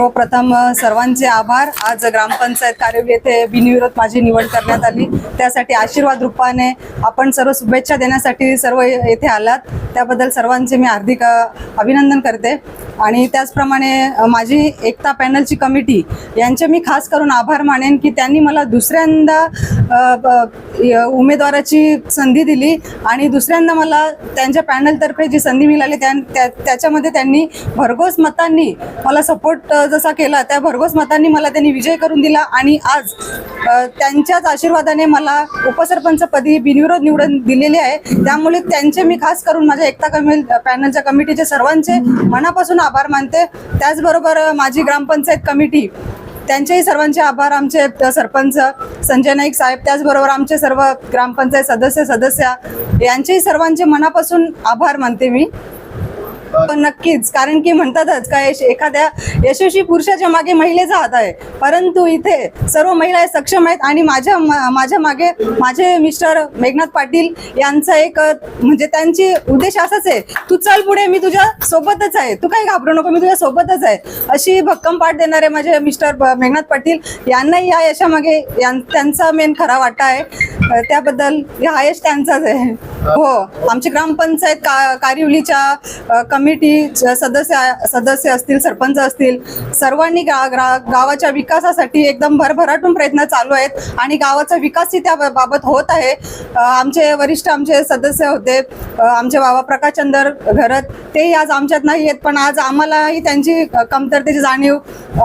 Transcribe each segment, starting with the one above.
सर्वप्रथम सर्वांचे आभार. आज ग्रामपंचायत कार्यालय येथे बिनविरोध माझी निवड करण्यात आली. त्यासाठी आशीर्वाद रूपाने आपण सर्व शुभेच्छा देण्यासाठी सर्व येथे आलात. त्याबद्दल सर्वांचे मी हार्दिक अभिनंदन करते. आणि त्याचप्रमाणे माझी एकता पॅनलची कमिटी यांचे मी खास करून आभार मानेन की त्यांनी मला दुसऱ्यांदा उमेदवाराची संधी दिली आणि दुसऱ्यांदा मला त्यांच्या पॅनलतर्फे जी संधी मिळाली त्या त्या- त्याच्यामध्ये त्यांनी भरघोस मतांनी मला सपोर्ट जसा केला त्या भरघोस मतांनी मला त्यांनी विजय करून दिला आणि आज त्यांच्याच आशीर्वादाने मला उपसरपंच पदी बिनविरोध निवडून दिलेले आहे. त्यामुळे त्यांचे मी खास करून माझ्या एकता कमी पॅनलच्या कमिटीचे सर्वांचे मनापासून आभार मानते. त्याचबरोबर माझी ग्रामपंचायत कमिटी त्यांचेही सर्वांचे आभार. आमचे सरपंच संजय नाईक साहेब त्याचबरोबर आमचे सर्व ग्रामपंचायत सदस्य सदस्या यांचेही सर्वांचे मनापासून आभार मानते मी. पण नक्कीच कारण की म्हणतातच का यश- एखाद्या यशस्वी पुरुषाच्या मागे महिलेचा हात आहे. परंतु इथे सर्व महिला सक्षम आहेत आणि माझ्या माझ्या मागे माझे मिस्टर मेघनाथ पाटील यांचा एक म्हणजे त्यांची उद्देश असाच आहे तू चल पुढे मी तुझ्या सोबतच आहे. तू काही घाबरू नको मी तुझ्या सोबतच आहे. अशी भक्कम पाठ देणारे माझे मिस्टर मेघनाथ पाटील यांनाही या यशामागे यां- त्यांचा मेन खरा वाटा आहे. त्याबद्दल हायस्ट त्यांचाच आहे. हो आमची ग्रामपंचायत का कारिवलीच्या कमिटी सदस्य सदस्य असतील सरपंच असतील सर्वांनी गा, ग्रा, गावाच्या विकासासाठी एकदम भरभराटून प्रयत्न चालू आहेत आणि गावाचा विकासही त्या बाबत होत आहे. आमचे वरिष्ठ आमचे सदस्य होते. आमचे बाबा प्रकाशचंदर घरत तेही आज आमच्यात नाही आहेत पण आज आम्हालाही त्यांची कमतरतेची जाणीव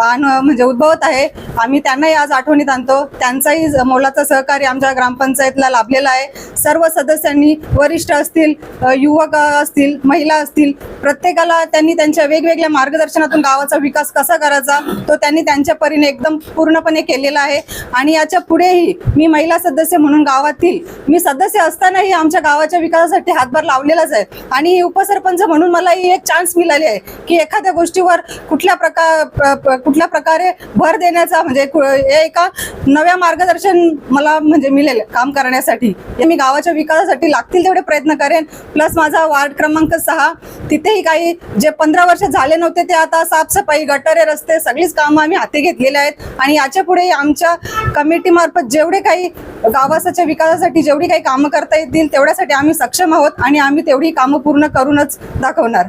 आण- म्हणजे उद्भवत आहे. आम्ही त्यांनाही आज आठवणीत आणतो. त्यांचाही ज- मोलाचं सहकार्य आमच्या ग्रामपंचायतला लाभलेला आहे. सर्व सदस्यांनी वरिष्ठ असतील युवक असतील महिला असतील प्रत्येकाला त्यांनी त्यांच्या वेगवेगळ्या मार्गदर्शनातून गावाचा विकास कसा करायचा तो त्यांनी त्यांच्या परीने एकदम पूर्णपणे केलेला आहे. आणि याच्या पुढेही मी महिला सदस्य म्हणून गावातील मी सदस्य असतानाही आमच्या गावाच्या विकासासाठी हातभार लावलेलाच आहे. आणि उपसरपंच म्हणून मला ही एक चान्स मिळाली आहे की एखाद्या गोष्टीवर कुठल्या प्रकार कुठल्या प्रकारे भर देण्याचा म्हणजे हे एका नव्या मार्गदर्शन मला म्हणजे मिळेल काम करण्यासाठी. हे मी गावाच्या विकासासाठी लागतील तेवढे प्रयत्न करेन. प्लस माझा वार्ड क्रमांक सहा तिथेही काही जे पंधरा वर्ष झाले नव्हते ते आता साफसफाई गटारे रस्ते सगळीच कामं आम्ही हाती घेतलेली आहेत. आणि याच्यापुढे आमच्या कमिटीमार्फत जेवढे काही गावाच्या विकासासाठी जेवढी काही कामं करता येतील तेवढ्यासाठी आम्ही सक्षम आहोत आणि आम्ही तेवढी कामं पूर्ण करूनच दाखवणार.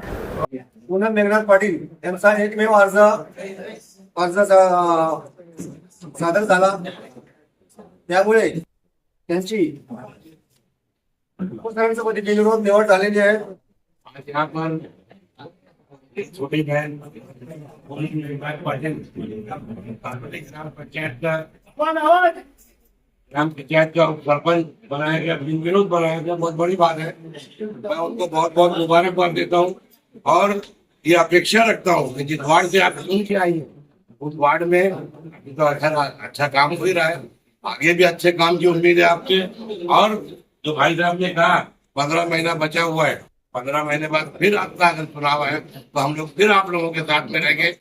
पूनम मेघनाथ पाटील यांचा एकमेव अर्ज अर्ज सा- सादर झाला. त्यामुळे त्यांची उपसरपंचपदी बिनविरोध निवड झालेली आहे. छोटी बहन पाटिल ग्राम पंचायत ग्राम पंचायत का सरपंच बनाया गया विनोद बनाया गया, बहुत बड़ी बात है। मैं उनको बहुत बहुत मुबारकबाद देता हूँ और ये अपेक्षा रखता हूँ जिस वार्ड से आप सुन के आई उस वार्ड में तो अच्छा अच्छा काम हो ही रहा है। आगे भी अच्छे काम की उम्मीद है आपसे और जो भाई साहब ने कहा, पंद्रह महीना बचा हुआ है, पंद्रह महीने बाद फिर आपका अगर चुनाव है तो हम लोग फिर आप लोगों के साथ में रहेंगे।